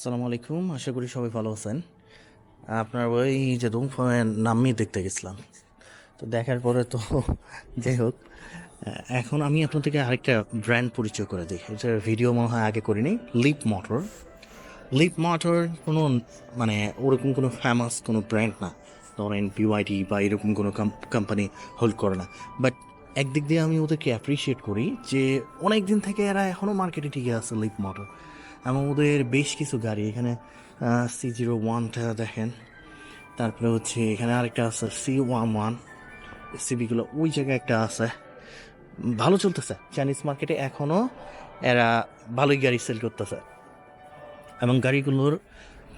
আসসালামু আলাইকুম, আশা করি সবাই ভালো আছেন। আপনার ওই যে ফোনের নামই দেখতে গেছিলাম। তো দেখার পরে তো যাই হোক, এখন আমি আপনাদেরকে আরেকটা ব্র্যান্ড পরিচয় করে দিই। এটার ভিডিও মনে হয় আগে করিনি লিপ মোটর লিপ মোটর কোনো মানে ওরকম কোনো ফেমাস কোনো ব্র্যান্ড না। ধরেন বিওয়াইটি বা এরকম কোনো কোম্পানি হোল্ড করে না। বাট একদিক দিয়ে আমি ওদেরকে অ্যাপ্রিসিয়েট করি যে অনেক দিন থেকে এরা এখনও মার্কেটে টিকে আছে লিপ মোটর এবং ওদের বেশ কিছু গাড়ি। এখানে সি জিরো ওয়ানটা দেখেন। তারপরে হচ্ছে এখানে আরেকটা আছে সি ওয়ান ওয়ান সিবিগুলো ওই জায়গায় একটা আছে। ভালো চলতেছে। চাইনিজ মার্কেটে এখনও এরা ভালোই গাড়ি সেল করতেছে। এবং গাড়িগুলোর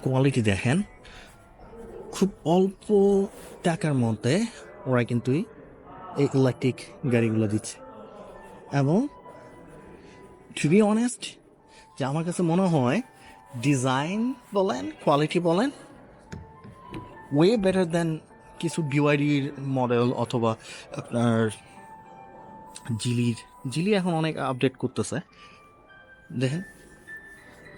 কোয়ালিটি দেখেন, খুব অল্প টাকার মধ্যে ওরা কিন্তু এই ইলেকট্রিক গাড়িগুলো দিচ্ছে। এবং টু বি অনেস্ট যে আমার কাছে মনে হয় ডিজাইন বলেন, কোয়ালিটি বলেন ওয়ে বেটার দেন কিছু বিওয়াইডির মডেল অথবা আপনার জিলির। জিলি এখন অনেক আপডেট করতেছে। দেখেন,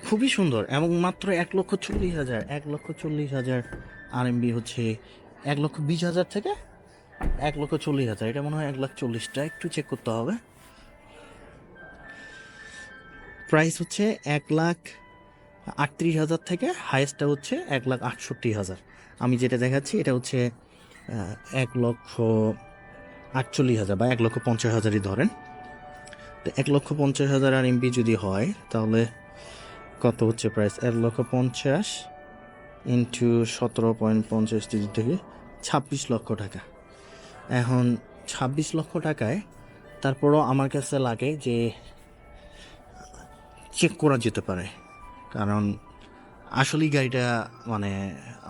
খুবই সুন্দর এবং মাত্র এক লক্ষ চল্লিশ হাজার, এক লক্ষ চল্লিশ হাজার আরএমবি হচ্ছে এক লক্ষ বিশ হাজার থেকে এক লক্ষ চল্লিশ হাজার। এটা মনে হয় এক লাখ চল্লিশটা, একটু চেক করতে হবে। প্রাইস হচ্ছে এক লাখ আটত্রিশ হাজার থেকে হাইয়েস্টটা হচ্ছে এক লাখ আটষট্টি হাজার। আমি যেটা দেখাচ্ছি, এটা হচ্ছে এক লক্ষ আটচল্লিশ হাজার বা এক লক্ষ পঞ্চাশ হাজারই ধরেন। তো এক লক্ষ পঞ্চাশ হাজার আর এমবি যদি হয়, তাহলে কত হচ্ছে প্রাইস এক লক্ষ পঞ্চাশ ইন্টু সতেরো পয়েন্ট পঞ্চাশ ডিগ্রি থেকে ছাব্বিশ লক্ষ টাকা। এখন ছাব্বিশ লক্ষ টাকায় তারপরও আমার কাছে লাগে যে চেক করা যেতে পারে। কারণ আসলেই গাড়িটা মানে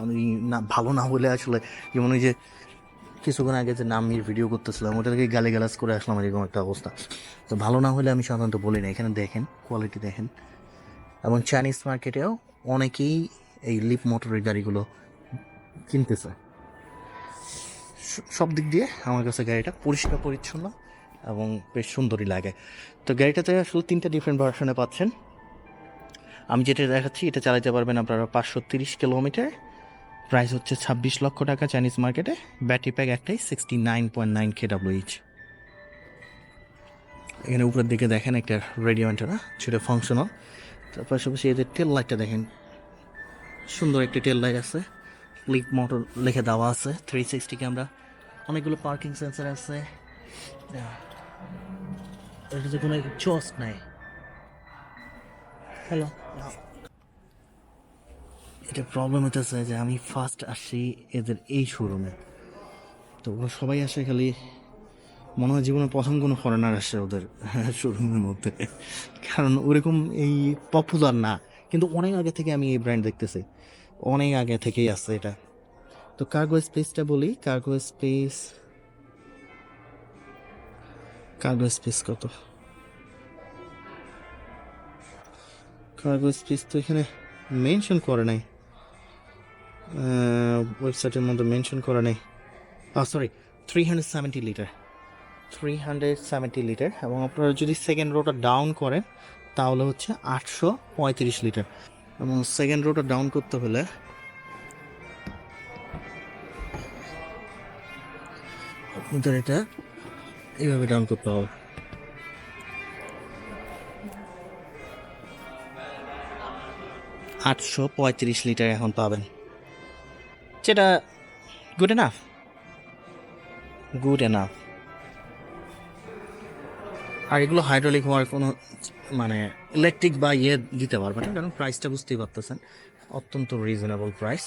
আমি না, ভালো না হলে আসলে যেমন ওই যে কিছুক্ষণ আগে যে নামির ভিডিও করতেছিলাম, ওটাকে গালি গালাজ করে আসলাম এরকম একটা অবস্থা। তো ভালো না হলে আমি সাধারণত বলি না, এখানে দেখেন কোয়ালিটি দেখেন। এবং চাইনিজ মার্কেটেও অনেকেই এই লিপ মোটরের গাড়িগুলো কিনতেছে। সব দিক দিয়ে আমার কাছে গাড়িটা পরিষ্কার, পরিচ্ছন্ন এবং বেশ সুন্দরই লাগে। তো গাড়িটাতে আসলে তিনটা ডিফারেন্ট ভার্সনে পাচ্ছেন। আমি যেটা দেখাচ্ছি, এটা চালাতে পারবেন আপনারা পাঁচশো তিরিশ কিলোমিটার। প্রাইস হচ্ছে ছাব্বিশ লক্ষ টাকা চাইনিজ মার্কেটে। ব্যাটারি প্যাক একটাই sixty nine point nine K এখানে উপরের দিকে দেখেন একটা রেডিও অ্যান্টেনা, সেটা ফাংশনাল তার পাশাপাশি এদের টেল লাইটটা দেখেন। সুন্দর একটি টেল লাইট আছে। লিপ মোটর লিখে দেওয়া আছে থ্রি সিক্সটি ক্যামেরা অনেকগুলো পার্কিং সেন্সার আছে। এটাতে কোনো চস নাই। হ্যালো। এটা প্রবলেম হতেছে যে আমি ফার্স্ট আসছি এদের এই শোরুমে তো ওরা সবাই আসে খালি মনে হয় জীবনে প্রথম কোনো ফরেনার আসে ওদের শোরুমের মধ্যে। কারণ ওরকম এই পপুলার না। কিন্তু অনেক আগে থেকে আমি এই ব্র্যান্ড দেখতেছি। অনেক আগে থেকেই আছে এটা। তো কার্গো স্পেসটা বলি। কার্গো স্পেস কার্গো স্পেস কত? কার্গো স্পেস তো এখানে মেনশন করে নাই। ওয়েবসাইটের মধ্যে মেনশন করা নেই। Sorry three hundred seventy litre three hundred seventy litre এবং আপনারা যদি সেকেন্ড রোটা ডাউন করেন, তাহলে হচ্ছে আটশো পঁয়ত্রিশ লিটার এবং সেকেন্ড রোটা ডাউন করতে হলে আপনাদের এটা এইভাবে ডাউন করতে হবে। আটশো পঁয়ত্রিশ লিটার এখন পাবেন। যেটা গুড এনাফ গুড এনাফ আর এগুলো হাইড্রোলিক হওয়ার কোনো মানে ইলেকট্রিক বা ইয়ে দিতে পারবে না, কারণ প্রাইসটা বুঝতেই পারতেছেন। অত্যন্ত রিজনেবল প্রাইস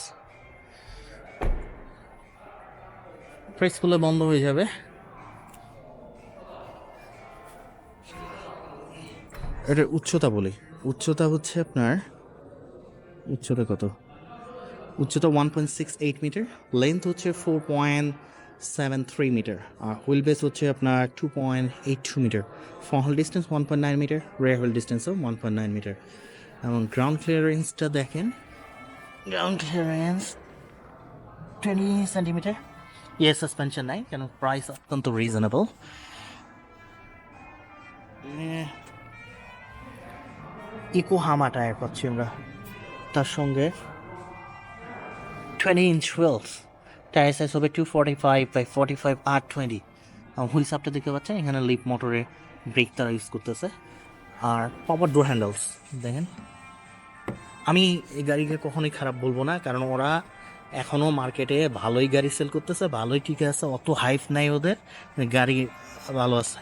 খুলে বন্ধ হয়ে যাবে। এটার উচ্চতা বলি। উচ্চতা হচ্ছে আপনার উচ্চতা কত? উচ্চতা one point six eight metre length হচ্ছে four point seven three metre আর হুইল বেস হচ্ছে আপনার two point eight two metre front wheel distance one point nine metre rear wheel ডিস্টেন্সও one point nine metre এবং ground ক্লিয়ারেন্সটা দেখেন। Ground clearance twenty centimetre ইয়ে suspension নাই, কেন price অত্যন্ত reasonable eco হামা টায়ার পাচ্ছি আমরা। তার সঙ্গে twenty inch wheels tyre size হবে two forty five by forty five R twenty wheel সাপটা দেখতে পাচ্ছেন? এখানে লিপ মোটরের ব্রেক তারা ইউজ করতেছে। আর পাওয়ার ডোর হ্যান্ডেলস দেখেন। আমি এই গাড়িকে কখনোই খারাপ বলব না, কারণ ওরা এখনও মার্কেটে ভালোই গাড়ি সেল করতেছে, ভালোই ঠিক আছে, অত হাইফ নাই ওদের, গাড়ি ভালো আছে।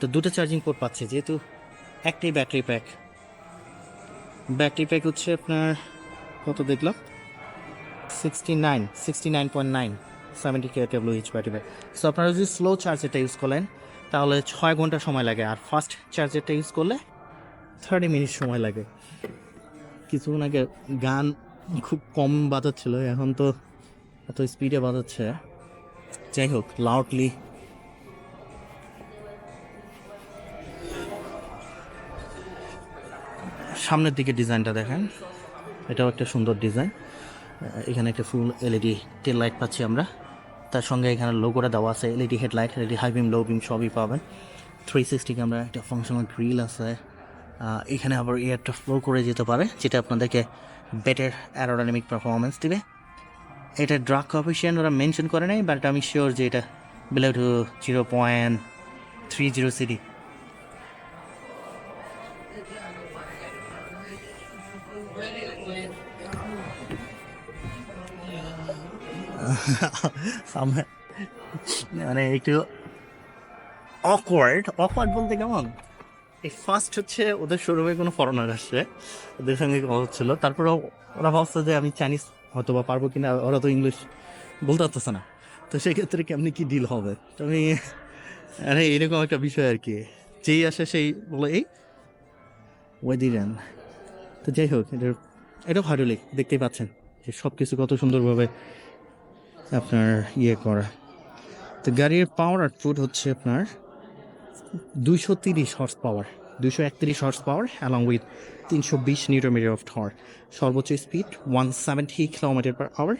তো দুটো চার্জিং পোর্ট পাচ্ছে, যেহেতু একটাই ব্যাটারি প্যাক ব্যাটারি প্যাক হচ্ছে আপনার, কত দেখলাম? Sixty nine sixty nine point nine seventy K battery so আপনারা যদি স্লো চার্জারটা ইউজ করেন তাহলে ছয় ঘণ্টা সময় লাগে। আর ফাস্ট চার্জারটা ইউজ করলে থার্টি মিনিট সময় লাগে। কিছুক্ষণ আগে গান খুব কম বাজাচ্ছিল, এখন তো এত স্পিডে বাজাচ্ছে। যাই হোক লাউডলি সামনের দিকে ডিজাইনটা দেখেন। এটাও একটা সুন্দর ডিজাইন। এখানে একটা ফুল এলইডি টেল লাইট পাচ্ছি আমরা। তার সঙ্গে এখানে লোগোটা দেওয়া আছে LED headlight LED high beam low beam সবই পাবেন। থ্রি সিক্সটি ক্যামেরা একটা ফাংশনাল গ্রিল আছে। এখানে আবার এয়ারটা ফ্লো করে যেতে পারে, যেটা আপনাদেরকে বেটার অ্যারোডাইনামিক পারফরমেন্স দিবে। এটা ড্রাগ কফিসিয়ান ওরা মেনশন করে নাই বাট আমি শিওর যে এটা below two zero point three zero CD মানে একটু অকওয়ার্ড অকওয়ার্ড বলতে কেমন? এই ফার্স্ট হচ্ছে ওদের শোরুমে কোনো ফরেনার আসছে। ওদের সঙ্গে কথা হচ্ছিল। তারপরে ওরা ভাবছে যে আমি চাইনিজ হয়তো বা পারব কিনা, ওরা তো ইংলিশ বলতে পারতেছে না। তো সেক্ষেত্রে কেমনি কি ডিল হবে? তো আমি, আরে এরকম একটা বিষয় আর কি। যেই আসে সেই বলে, এই ওয়েদিরান তো যাই হোক, এটা এটাও ভালোই দেখতেই পাচ্ছেন যে সব কিছু কত সুন্দরভাবে আপনার ইয়ে করা। তো গাড়ির পাওয়ার আউটপুট হচ্ছে আপনার দুইশো তিরিশ হর্স পাওয়ার দুইশো একত্রিশ হর্স পাওয়ার অ্যালং উইথ তিনশো বিশ নিউটোমিটার অফ থর সর্বোচ্চ speed one seventy kilometre per hour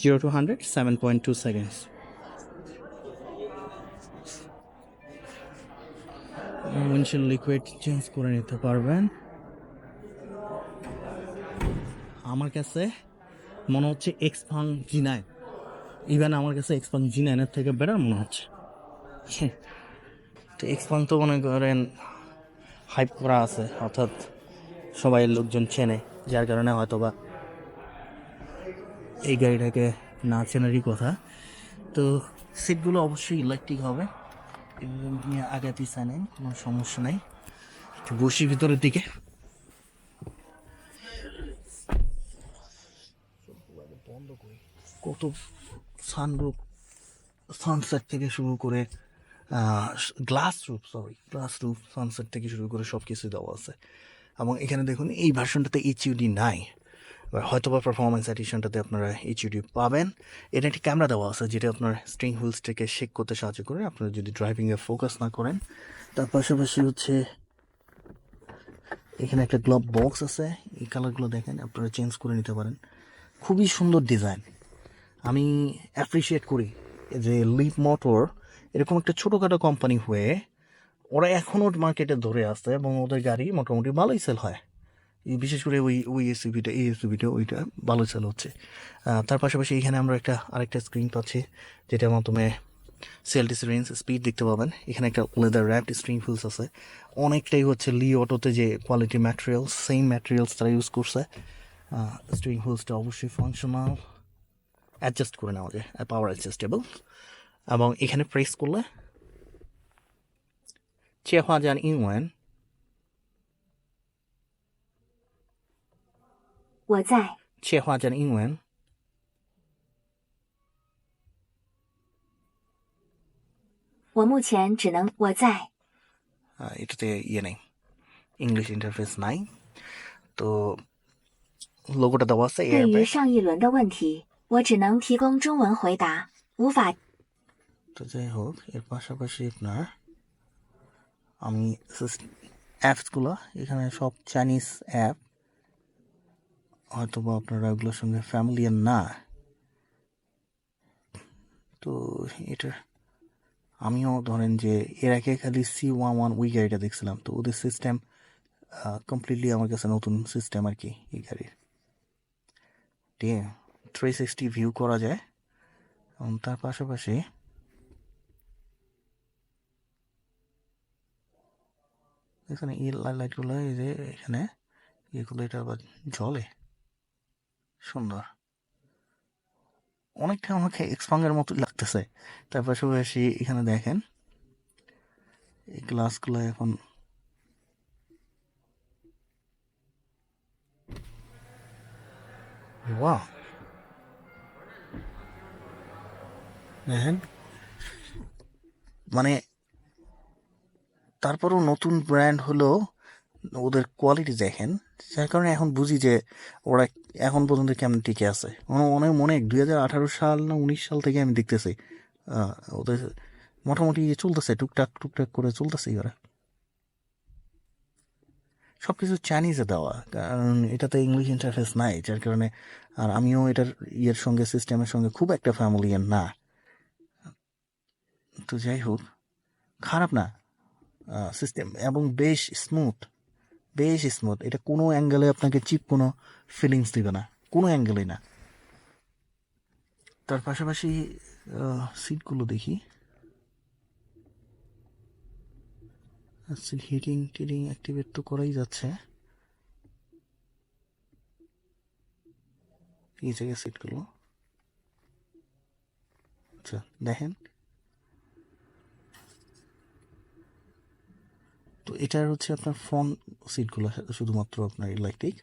zero to hundred seven point two seconds windshield liquid change করে নিতে পারবেন। আমার কাছে মনে হচ্ছে এক্সপান জি নাইন ইভেন আমার কাছে এক্সপান জি নাইনের থেকে বেটার মনে হচ্ছে। তো এক্সপান তো মনে করেন হাইপ করা আছে, অর্থাৎ সবাই লোকজন চেনে, যার কারণে হয়তো বা এই গাড়িটাকে না চেনারই কথা। তো সিটগুলো অবশ্যই ইলেকট্রিক হবে। নিয়ে আগে পিছা নেই কোনো সমস্যা নেই। একটু বসি ভিতরের দিকে। কত সানরুফ সানসেট থেকে শুরু করে glass roof sorry glass roof sunset থেকে শুরু করে সব কিছু দেওয়া আছে। এবং এখানে দেখুন, এই ভার্সনটাতে এইচইউডি নাই। হয়তো বা পারফরমেন্স এডিশনটাতে আপনারা এইচইউডি পাবেন। এটা একটি ক্যামেরা দেওয়া আছে, যেটা আপনার স্ট্রিং হুইলসটাকে শেক করতে সাহায্য করে। আপনারা যদি ড্রাইভিংয়ে ফোকাস না করেন, তার পাশাপাশি হচ্ছে এখানে একটা গ্লোভ বক্স আছে। এই কালারগুলো দেখেন, আপনারা চেঞ্জ করে নিতে পারেন। খুবই সুন্দর ডিজাইন আমি অ্যাপ্রিসিয়েট করি যে লিপ মোটর এরকম একটা ছোটোখাটো কোম্পানি হয়ে ওরা এখনও মার্কেটে ধরে আছে এবং ওদের গাড়ি মোটামুটি ভালোই সেল হয়। বিশেষ করে ওই ওই এসইভিটা এই এসইভিটা ওইটা ভালো সেল হচ্ছে। তার পাশাপাশি এখানে আমরা একটা, আরেকটা স্ক্রিন পাচ্ছি যেটার মাধ্যমে সেল রেঞ্জ স্পিড দেখতে পাবেন। এখানে একটা লেদার র্যাপড স্ক্রিন ফুলস আছে। অনেকটাই হচ্ছে লি অটোতে যে কোয়ালিটি ম্যাটেরিয়ালস সেম ম্যাটেরিয়ালস তারা ইউজ করছে। স্ট্রিং হুলসটা অবশ্যই functional অ্যাডজাস্ট করে নেওয়া যায় পাওয়ার অ্যাডজাস্টেবল এবং এখানে প্রেস করলে 切换成英文，我在，切换成英文。我目前只能我在， আহ, এটাতে ইয়ে নেই ইংলিশ ইন্টারফেস নাই তো লোগোটা দেওয়া আছে 对 এয়ারব্যাগ 于上一轮的问题， 我只能提供中文回答，无法 তো যাই হোক এর পাশাপাশি আপনার আমি অ্যাপসগুলো এখানে সব চাইনিজ অ্যাপ হয়তো বা আপনারা ওগুলোর সঙ্গে ফ্যামিলিয়ার না তো এটার আমিও ধরেন যে এর আগে খালি সি ওয়ান ওয়ান উই গাড়িটা দেখছিলাম তো ওদের সিস্টেম কমপ্লিটলি আমার কাছে নতুন সিস্টেম আর কি এই গাড়ির থ্রি সিক্সটি ভিউ করা যায়। এবং তার পাশাপাশি এখানে এই লাইটগুলো এই যে এখানে এগুলো এটা আবার জলে সুন্দর। অনেকটা আমাকে এক্সপাঙ্গের মতো লাগতেছে। তার পাশাপাশি এখানে দেখেন, এই গ্লাসগুলো এখন ওয়াও মানে তারপরও নতুন ব্র্যান্ড হলো ওদের কোয়ালিটি দেখেন, যার কারণে এখন বুঝি যে ওরা এখন পর্যন্ত কেমন টিকে আছে। অনে- অনেক মনে দুই হাজার আঠারো সাল না উনিশ সাল থেকে আমি দেখতেছি ওদের মোটামুটি চলতেছে, টুকটাক টুকটাক করে চলতেছে ওরা সব কিছু চাইনিজে দেওয়া, কারণ এটাতে ইংলিশ ইন্টারফেস নাই, যার কারণে আর আমিও এটার ইয়ের সঙ্গে সিস্টেমের সঙ্গে খুব একটা ফ্যামিলিয়ার না। তো যাই হোক, খারাপ না। সিস্টেম এবং বেশ স্মুথ বেশ স্মুথ এটা কোনো অ্যাঙ্গেলে আপনাকে চিপ কোনো ফিলিংস দিবে না, কোনো অ্যাঙ্গেলেই না। তার পাশাপাশি সিটগুলো দেখি। হিটিং টিটিং অ্যাক্টিভেট তো করাই যাচ্ছে। এই জায়গায় সিটগুলো আচ্ছা দেখেন। তো এটার হচ্ছে আপনার ফ্রন্ট সিটগুলো শুধুমাত্র আপনার ইলেকট্রিক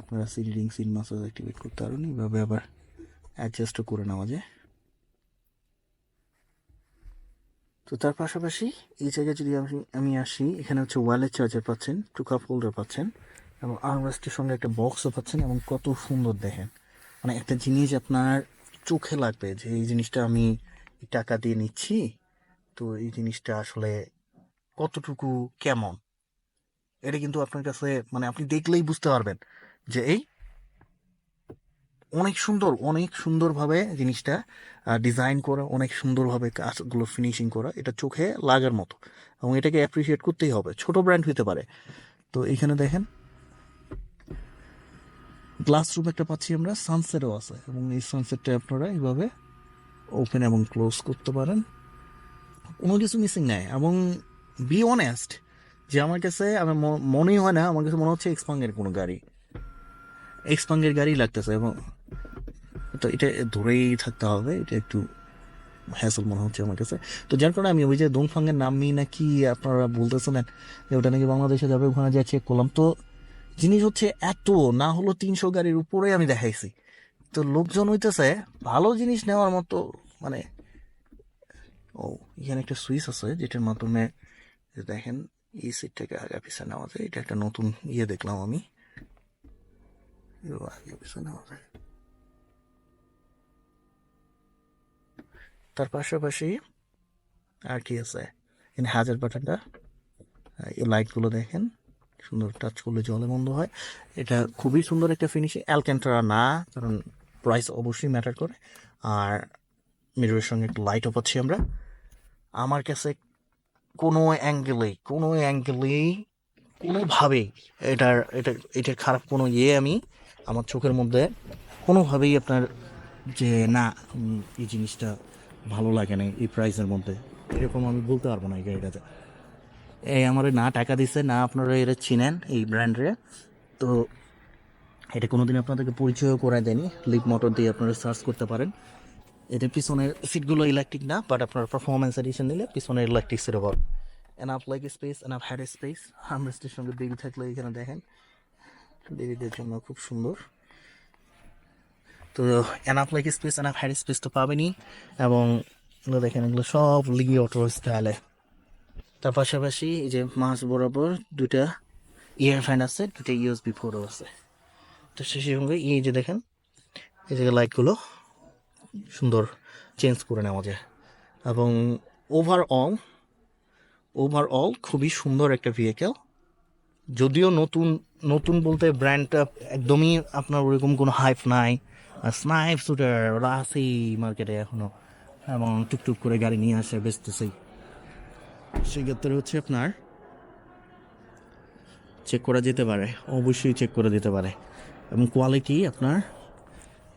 আপনারা seat reading seat massage activate করতে পারেন। এইভাবে আবার অ্যাডজাস্টও করে নেওয়া যায়। তো তার পাশাপাশি এই জায়গায় যদি আমি আমি আসি, এখানে হচ্ছে ওয়ালেট চার্জার পাচ্ছেন টু কাপ হোল্ডার পাচ্ছেন এবং আর্মরেস্টের সঙ্গে একটা বক্সও পাচ্ছেন এবং কত সুন্দর দেখেন। মানে একটা জিনিস আপনার চোখে লাগবে যে এই জিনিসটা আমি টাকা দিয়ে নিচ্ছি, তো এই জিনিসটা আসলে কতটুকু কেমন? এটা কিন্তু আপনার কাছে মানে আপনি দেখলেই বুঝতে পারবেন যে এই অনেক সুন্দর, অনেক সুন্দরভাবে জিনিসটা ডিজাইন করা, অনেক সুন্দরভাবে কাজগুলো ফিনিশিং করা, এটা চোখে লাগার মতো। এবং এটাকে অ্যাপ্রিসিয়েট করতেই হবে। ছোট ব্র্যান্ড হতে পারে। তো এখানে দেখেন গ্লাস রুম একটা পাচ্ছি আমরা সানসেটও আছে। এবং এই সানসেটটা আপনারা এইভাবে ওপেন এবং ক্লোজ করতে পারেন। কোনো কিছু মিসিং নাই। এবং বি অনেস্ট যে আমার কাছে, আমার মনেই হয় না, আমার কাছে মনে হচ্ছে এক্সপাঙ্গের কোনো গাড়ি। এক্সপাঙ্গের গাড়ি লাগতেছে এবং তো এটা ধরেই থাকতে হবে, এটা একটু হ্যাসল মনে হচ্ছে আমার কাছে। তো যার কারণে আমি ওই যে দোংফাঙ্গের নামই নাকি আপনারা বলতেছিলেন যে ওটা নাকি বাংলাদেশে যাবে, ওখানে যা চেক করলাম। তো জিনিস হচ্ছে এত, না হলো তিনশো গাড়ির উপরে আমি দেখাইছি। তো লোকজন হইতেছে, ভালো জিনিস নেওয়ার মতো মানে ও, এখানে একটা সুইচ আছে, যেটার মাধ্যমে যে দেখেন, এই সিটটাকে আগে পিছনে নেওয়া যায় এটা একটা নতুন ইয়ে দেখলাম আমি। আগে পিছনে নেওয়া যায় তার পাশাপাশি আর কি আছে? এখানে হাজার বাটনটা এই লাইটগুলো দেখেন, সুন্দর টাচ করলে জলে বন্ধ হয়। এটা খুবই সুন্দর একটা ফিনিশিং অ্যালক্যান্টারা না, কারণ প্রাইস অবশ্যই ম্যাটার করে। আর মিররের সঙ্গে একটু লাইটও পাচ্ছি আমরা। আমার কাছে কোনো অ্যাঙ্গেলেই কোনো অ্যাঙ্গেলেই কোনোভাবেই এটার, এটা এটার খারাপ কোনো ইয়ে আমি আমার চোখের মধ্যে কোনোভাবেই আপনার যে না এই জিনিসটা ভালো লাগে না, এই প্রাইসের মধ্যে। এরকম আমি বলতে পারব না এই গাড়িটাতে। এই আমার না টাকা দিচ্ছে না আপনারা এটা চিনেন এই ব্র্যান্ডে তো এটা কোনো কোনোদিন আপনাদেরকে পরিচয়ও করায় দেয়নি। লিপ মোটর দিয়ে আপনারা সার্চ করতে পারেন। এটা পিছনের সিটগুলো ইলেকট্রিক না বাট আপনার পারফরমেন্স এডিশন নিলে পিছনের ইলেকট্রিক সিট আবার up leg space enough head space হামরেস্টের সঙ্গে বেবি থাকলে এখানে দেখেন, বেবিদের জন্য খুব সুন্দর। তো enough leg space enough head space তো পাবেনই, এবং দেখেন, এগুলো সব লিগি অটো স্টাইলে তার পাশাপাশি এই যে মাছ বরাবর দুইটা ইয়ার ফ্যান আছে, দুইটা ইউএসবি ফোরও আছে। তো সেই সঙ্গে এই যে দেখেন, এই যে লাইটগুলো সুন্দর চেঞ্জ করে নেওয়া যায়। এবং ওভারঅল ওভারঅল খুবই সুন্দর একটা ভেহিকেল যদিও নতুন নতুন বলতে ব্র্যান্ডটা একদমই আপনার ওরকম কোনো হাইপ নাই। স্নাইপ শুটার ওরা আছেই মার্কেটে এখনও এবং টুকটুক করে গাড়ি নিয়ে আসে বেচতেছেই সেক্ষেত্রে হচ্ছে আপনার চেক করা যেতে পারে, অবশ্যই চেক করে দিতে পারে। এবং কোয়ালিটি আপনার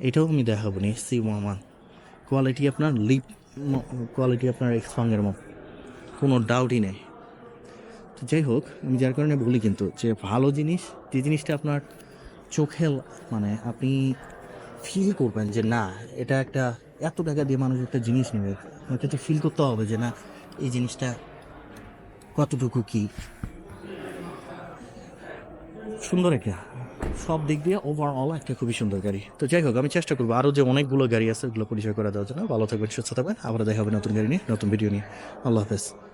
এটাও আমি দেখাবো নি সি ওয়ান কোয়ালিটি আপনার লিপ কোয়ালিটি আপনার এক্সপাঙ্গের মতো। কোনো ডাউটই নেই। তো যাই হোক, আমি যার কারণে বলি কিন্তু যে ভালো জিনিস, যে জিনিসটা আপনার চোখে মানে আপনি ফিল করবেন যে না, এটা একটা এত টাকা দিয়ে মানুষ একটা জিনিস নেবে। ওটা তো ফিল করতে হবে যে না, এই জিনিসটা কতটুকু কি? সুন্দর একটা সব দিক দিয়ে ওভারঅল একটা খুবই সুন্দর গাড়ি। তো যাই হোক, আমি চেষ্টা করব আরও যে অনেকগুলো গাড়ি আছে ওগুলো পরিচয় করে দেওয়ার জন্য। ভালো থাকবেন, সুস্থ থাকবেন। আবার দেখা হবে নতুন গাড়ি নিয়ে, নতুন ভিডিও নিয়ে। আল্লাহ হাফেজ।